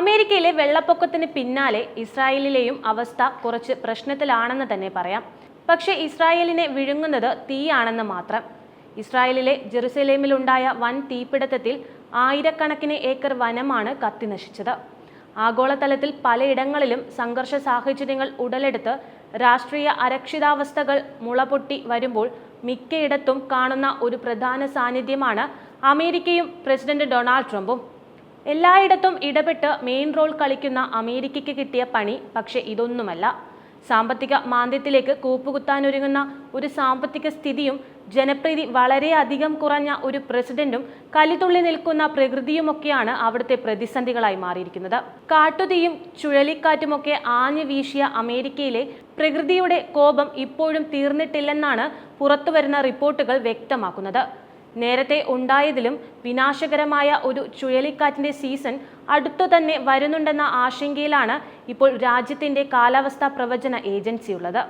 അമേരിക്കയിലെ വെള്ളപ്പൊക്കത്തിന് പിന്നാലെ ഇസ്രായേലിലെയും അവസ്ഥ കുറച്ച് പ്രശ്നത്തിലാണെന്ന് തന്നെ പറയാം. പക്ഷേ ഇസ്രായേലിനെ വിഴുങ്ങുന്നത് തീയാണെന്ന് മാത്രം. ഇസ്രായേലിലെ ജെറുസലേമിലുണ്ടായ വൻ തീപിടുത്തത്തിൽ ആയിരക്കണക്കിന് ഏക്കർ വനമാണ് കത്തിനശിച്ചത്. ആഗോളതലത്തിൽ പലയിടങ്ങളിലും സംഘർഷ സാഹചര്യങ്ങൾ ഉടലെടുത്ത് രാഷ്ട്രീയ അരക്ഷിതാവസ്ഥകൾ മുളപൊട്ടി വരുമ്പോൾ മിക്കയിടത്തും കാണുന്ന ഒരു പ്രധാന സാന്നിധ്യമാണ് അമേരിക്കയും പ്രസിഡന്റ് ഡൊണാൾഡ് ട്രംപും. എല്ലായിടത്തും ഇടപെട്ട് മെയിൻ റോൾ കളിക്കുന്ന അമേരിക്കയ്ക്ക് കിട്ടിയ പണി പക്ഷേ ഇതൊന്നുമല്ല. സാമ്പത്തിക മാന്ദ്യത്തിലേക്ക് കൂപ്പുകുത്താനൊരുങ്ങുന്ന ഒരു സാമ്പത്തിക സ്ഥിതിയും ജനപ്രീതി വളരെയധികം കുറഞ്ഞ ഒരു പ്രസിഡന്റും കലിതുള്ളി നിൽക്കുന്ന പ്രകൃതിയുമൊക്കെയാണ് അവിടുത്തെ പ്രതിസന്ധികളായി മാറിയിരിക്കുന്നത്. കാട്ടുതീയും ചുഴലിക്കാറ്റുമൊക്കെ ആഞ്ഞു വീശിയ അമേരിക്കയിലെ പ്രകൃതിയുടെ കോപം ഇപ്പോഴും തീർന്നിട്ടില്ലെന്നാണ് പുറത്തുവരുന്ന റിപ്പോർട്ടുകൾ വ്യക്തമാക്കുന്നത്. നേരത്തെ ഉണ്ടായതിലും വിനാശകരമായ ഒരു ചുഴലിക്കാറ്റിന്റെ സീസൺ അടുത്തു തന്നെ വരുന്നുണ്ടെന്ന ആശങ്കയിലാണ് ഇപ്പോൾ രാജ്യത്തിന്റെ കാലാവസ്ഥാ പ്രവചന ഏജൻസി ഉള്ളത്.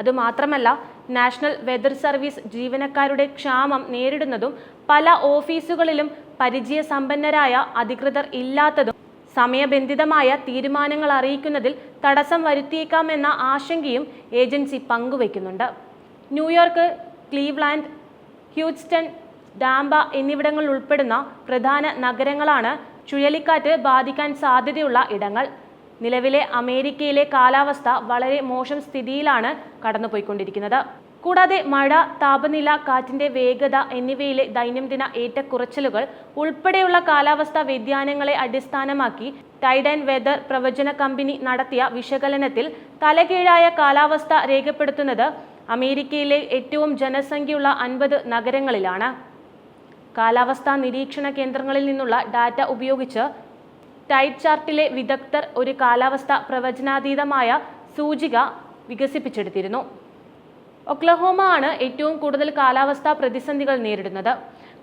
അതുമാത്രമല്ല നാഷണൽ വെതർ സർവീസ് ജീവനക്കാരുടെ ക്ഷാമം നേരിടുന്നതും പല ഓഫീസുകളിലും പരിചയ സമ്പന്നരായ അധികൃതർ ഇല്ലാത്തതും സമയബന്ധിതമായ തീരുമാനങ്ങൾ അറിയിക്കുന്നതിൽ തടസ്സം വരുത്തിയേക്കാമെന്ന ആശങ്കയും agency പങ്കുവയ്ക്കുന്നുണ്ട്. New York Cleveland Houston Tampa എന്നിവിടങ്ങൾ ഉൾപ്പെടുന്ന പ്രധാന നഗരങ്ങളാണ് ചുഴലിക്കാറ്റ് ബാധിക്കാൻ സാധ്യതയുള്ള ഇടങ്ങൾ. നിലവിലെ അമേരിക്കയിലെ കാലാവസ്ഥ വളരെ മോശം സ്ഥിതിയിലാണ് കടന്നുപോയിക്കൊണ്ടിരിക്കുന്നത്. കൂടാതെ മഴ താപനില കാറ്റിന്റെ വേഗത എന്നിവയിലെ ദൈനംദിന ഏറ്റക്കുറച്ചിലുകൾ ഉൾപ്പെടെയുള്ള കാലാവസ്ഥാ വ്യതിയാനങ്ങളെ അടിസ്ഥാനമാക്കി ടൈഡ് ആൻഡ് വെതർ പ്രവചന കമ്പനി നടത്തിയ വിശകലനത്തിൽ തലകീഴായ കാലാവസ്ഥ രേഖപ്പെടുത്തുന്നത് അമേരിക്കയിലെ ഏറ്റവും ജനസംഖ്യയുള്ള അൻപത് നഗരങ്ങളിലാണ്. കാലാവസ്ഥാ നിരീക്ഷണ കേന്ദ്രങ്ങളിൽ നിന്നുള്ള ഡാറ്റ ഉപയോഗിച്ച് ടൈറ്റ് ചാർട്ടിലെ വിദഗ്ധർ ഒരു കാലാവസ്ഥ പ്രവചനാതീതമായ സൂചിക വികസിപ്പിച്ചെടുത്തിരുന്നു. ഒക്ലഹോമ ആണ് ഏറ്റവും കൂടുതൽ കാലാവസ്ഥാ പ്രതിസന്ധികൾ നേരിടുന്നത്.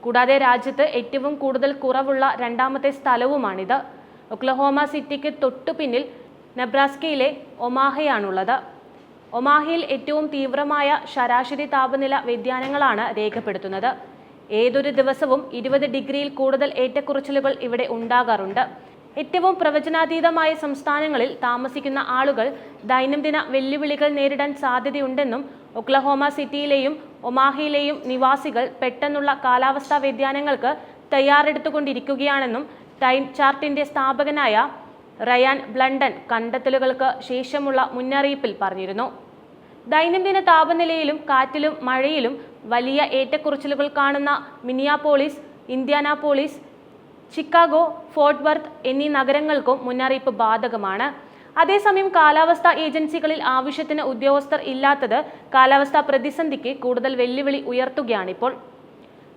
കൂടാതെ രാജ്യത്ത് ഏറ്റവും കൂടുതൽ കുറവുള്ള രണ്ടാമത്തെ സ്ഥലവുമാണിത്. ഒക്ലഹോമ സിറ്റിക്ക് തൊട്ടു പിന്നിൽ നെബ്രാസ്കയിലെ ഒമാഹയാണുള്ളത്. ഒമാഹയിൽ ഏറ്റവും തീവ്രമായ ശരാശരി താപനില വ്യതിയാനങ്ങളാണ് രേഖപ്പെടുത്തുന്നത്. ഏതൊരു ദിവസവും ഇരുപത് ഡിഗ്രിയിൽ കൂടുതൽ ഏറ്റക്കുറച്ചിലുകൾ ഇവിടെ ഉണ്ടാകാറുണ്ട്. ഏറ്റവും പ്രവചനാതീതമായ സംസ്ഥാനങ്ങളിൽ താമസിക്കുന്ന ആളുകൾ ദൈനംദിന വെല്ലുവിളികൾ നേരിടാൻ സാധ്യതയുണ്ടെന്നും ഒക്ലഹോമ സിറ്റിയിലെയും ഒമാഹയിലെയും നിവാസികൾ പെട്ടെന്നുള്ള കാലാവസ്ഥാ വ്യതിയാനങ്ങൾക്ക് തയ്യാറെടുത്തുകൊണ്ടിരിക്കുകയാണെന്നും ടൈം ചാർട്ടിന്റെ സ്ഥാപകനായ റയാൻ ബ്ലണ്ടൻ കണ്ടെത്തലുകൾക്ക് ശേഷമുള്ള മുന്നറിയിപ്പിൽ പറഞ്ഞിരുന്നു. ദൈനംദിന താപനിലയിലും കാറ്റിലും മഴയിലും വലിയ ഏറ്റക്കുറച്ചിലുകൾ കാണുന്ന Minneapolis Indianapolis Chicago Fort Worth എന്നീ നഗരങ്ങൾക്കും മുന്നറിയിപ്പ് ബാധകമാണ്. അതേസമയം കാലാവസ്ഥാ ഏജൻസികളിൽ ആവശ്യത്തിന് ഉദ്യോഗസ്ഥർ ഇല്ലാത്തത് കാലാവസ്ഥാ പ്രതിസന്ധിക്ക് കൂടുതൽ വെല്ലുവിളി ഉയർത്തുകയാണിപ്പോൾ.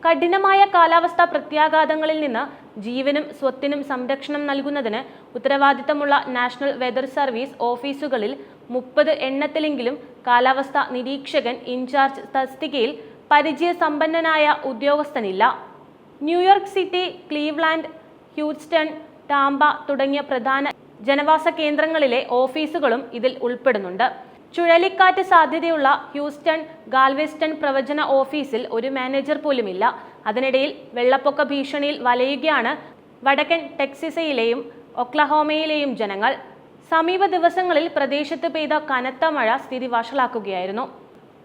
കഠിനമായ കാലാവസ്ഥാ പ്രത്യാഘാതങ്ങളിൽ നിന്ന് ജീവനും സ്വത്തിനും സംരക്ഷണം നൽകുന്നതിന് ഉത്തരവാദിത്തമുള്ള നാഷണൽ വെതർ സർവീസ് ഓഫീസുകളിൽ മുപ്പത് എണ്ണത്തിലെങ്കിലും കാലാവസ്ഥാ നിരീക്ഷകൻ ഇൻചാർജ് തസ്തികയിൽ പരിചയസമ്പന്നനായ ഉദ്യോഗസ്ഥനില്ല. New York city Cleveland Houston Tampa തുടങ്ങിയ പ്രധാന ജനവാസ കേന്ദ്രങ്ങളിലെ ഓഫീസുകളും ഇതിൽ ഉൾപ്പെടുന്നുണ്ട്. ചുഴലിക്കാറ്റ് സാധ്യതയുള്ള ഹ്യൂസ്റ്റൺ ഗാൽവെസ്റ്റൺ പ്രവചന ഓഫീസിൽ ഒരു മാനേജർ പോലുമില്ല. അതിനിടയിൽ വെള്ളപ്പൊക്ക ഭീഷണിയിൽ വലയുകയാണ് വടക്കൻ ടെക്സിസയിലെയും ഒക്ലഹോമയിലെയും ജനങ്ങൾ. സമീപ ദിവസങ്ങളിൽ പ്രദേശത്ത് പെയ്ത കനത്ത മഴ സ്ഥിതി വഷളാക്കുകയായിരുന്നു.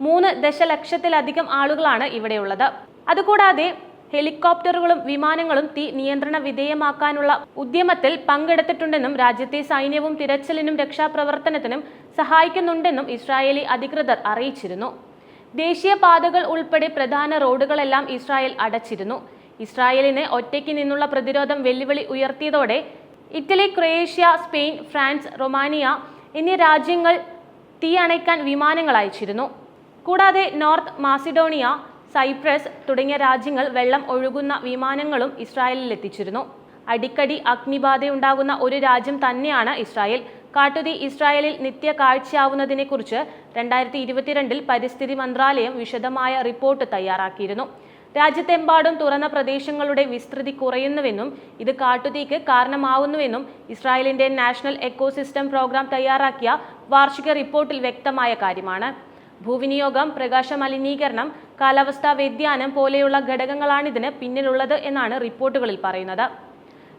മൂന്ന് ദശലക്ഷത്തിലധികം ആളുകളാണ് ഇവിടെയുള്ളത്. അതുകൂടാതെ ഹെലികോപ്റ്ററുകളും വിമാനങ്ങളും തീ നിയന്ത്രണ വിധേയമാക്കാനുള്ള ഉദ്യമത്തിൽ പങ്കെടുത്തിട്ടുണ്ടെന്നും രാജ്യത്തെ സൈന്യവും തിരച്ചിലിനും രക്ഷാപ്രവർത്തനത്തിനും സഹായിക്കുന്നുണ്ടെന്നും ഇസ്രായേലി അധികൃതർ അറിയിച്ചിരുന്നു. ദേശീയപാതകൾ ഉൾപ്പെടെ പ്രധാന റോഡുകളെല്ലാം ഇസ്രായേൽ അടച്ചിരുന്നു. ഇസ്രായേലിന് ഒറ്റയ്ക്ക് നിന്നുള്ള പ്രതിരോധം വെല്ലുവിളി ഉയർത്തിയതോടെ Italy Croatia Spain France Romania എന്നീ രാജ്യങ്ങൾ തീ അണയ്ക്കാൻ വിമാനങ്ങൾ അയച്ചിരുന്നു. കൂടാതെ നോർത്ത് മാസിഡോണിയ സൈപ്രസ് തുടങ്ങിയ രാജ്യങ്ങൾ വെള്ളം ഒഴുകുന്ന വിമാനങ്ങളും ഇസ്രായേലിൽ എത്തിച്ചിരുന്നു അടിക്കടി അഗ്നിബാധയുണ്ടാകുന്ന ഒരു രാജ്യം തന്നെയാണ് ഇസ്രായേൽ. കാട്ടുതീ ഇസ്രായേലിൽ നിത്യ കാഴ്ചയാവുന്നതിനെക്കുറിച്ച് രണ്ടായിരത്തി ഇരുപത്തിരണ്ടിൽ പരിസ്ഥിതി മന്ത്രാലയം വിശദമായ റിപ്പോർട്ട് തയ്യാറാക്കിയിരുന്നു. രാജ്യത്തെമ്പാടും തുറന്ന പ്രദേശങ്ങളുടെ വിസ്തൃതി കുറയുന്നുവെന്നും ഇത് കാട്ടുതീക്ക് കാരണമാവുന്നുവെന്നും ഇസ്രായേലിന്റെ നാഷണൽ എക്കോസിസ്റ്റം പ്രോഗ്രാം തയ്യാറാക്കിയ വാർഷിക റിപ്പോർട്ടിൽ വ്യക്തമായ കാര്യമാണ്. ഭൂവിനിയോഗം പ്രകാശ മലിനീകരണം കാലാവസ്ഥാ വ്യതിയാനം പോലെയുള്ള ഘടകങ്ങളാണിതിന് പിന്നിലുള്ളത് എന്നാണ് റിപ്പോർട്ടുകളിൽ പറയുന്നത്.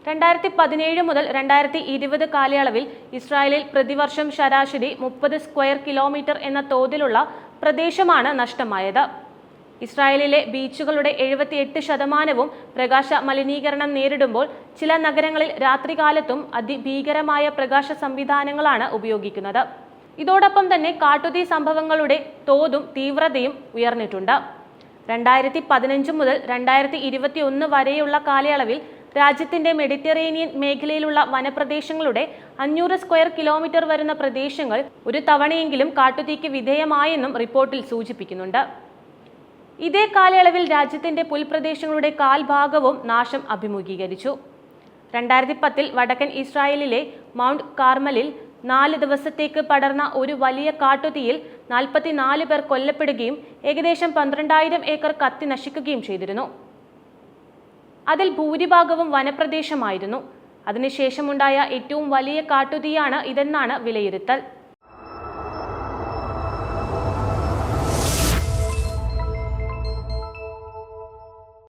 രണ്ടായിരത്തി പതിനേഴ് മുതൽ രണ്ടായിരത്തി ഇരുപത് കാലയളവിൽ ഇസ്രായേലിൽ പ്രതിവർഷം ശരാശരി മുപ്പത് സ്ക്വയർ കിലോമീറ്റർ എന്ന തോതിലുള്ള പ്രദേശമാണ് നഷ്ടമായത്. ഇസ്രായേലിലെ ബീച്ചുകളുടെ എഴുപത്തിയെട്ട് ശതമാനവും പ്രകാശ മലിനീകരണം നേരിടുമ്പോൾ ചില നഗരങ്ങളിൽ രാത്രികാലത്തും അതിഭീകരമായ പ്രകാശ സംവിധാനങ്ങളാണ് ഉപയോഗിക്കുന്നത്. ഇതോടൊപ്പം തന്നെ കാട്ടുതീ സംഭവങ്ങളുടെ തോതും തീവ്രതയും ഉയർന്നിട്ടുണ്ട്. രണ്ടായിരത്തി പതിനഞ്ച് മുതൽ രണ്ടായിരത്തി ഇരുപത്തി ഒന്ന് വരെയുള്ള കാലയളവിൽ രാജ്യത്തിന്റെ മെഡിറ്ററേനിയൻ മേഖലയിലുള്ള വനപ്രദേശങ്ങളുടെ അഞ്ഞൂറ് സ്ക്വയർ കിലോമീറ്റർ വരുന്ന പ്രദേശങ്ങൾ ഒരു തവണയെങ്കിലും കാട്ടുതീക്ക് വിധേയമായെന്നും റിപ്പോർട്ടിൽ സൂചിപ്പിക്കുന്നുണ്ട്. ഇതേ കാലയളവിൽ രാജ്യത്തിന്റെ പുൽപ്രദേശങ്ങളുടെ കാൽഭാഗവും നാശം അഭിമുഖീകരിച്ചു. രണ്ടായിരത്തി പത്തിൽ വടക്കൻ ഇസ്രായേലിലെ മൗണ്ട് കാർമലിൽ നാല് ദിവസത്തേക്ക് പടർന്ന ഒരു വലിയ കാട്ടുതീയിൽ നാൽപ്പത്തിനാല് പേർ കൊല്ലപ്പെടുകയും ഏകദേശം പന്ത്രണ്ടായിരം ഏക്കർ കത്തി നശിക്കുകയും ചെയ്തിരുന്നു. അതിൽ ഭൂരിഭാഗവും വനപ്രദേശമായിരുന്നു. അതിനുശേഷമുണ്ടായ ഏറ്റവും വലിയ കാട്ടുതീയാണ് ഇതെന്നാണ് വിലയിരുത്തൽ.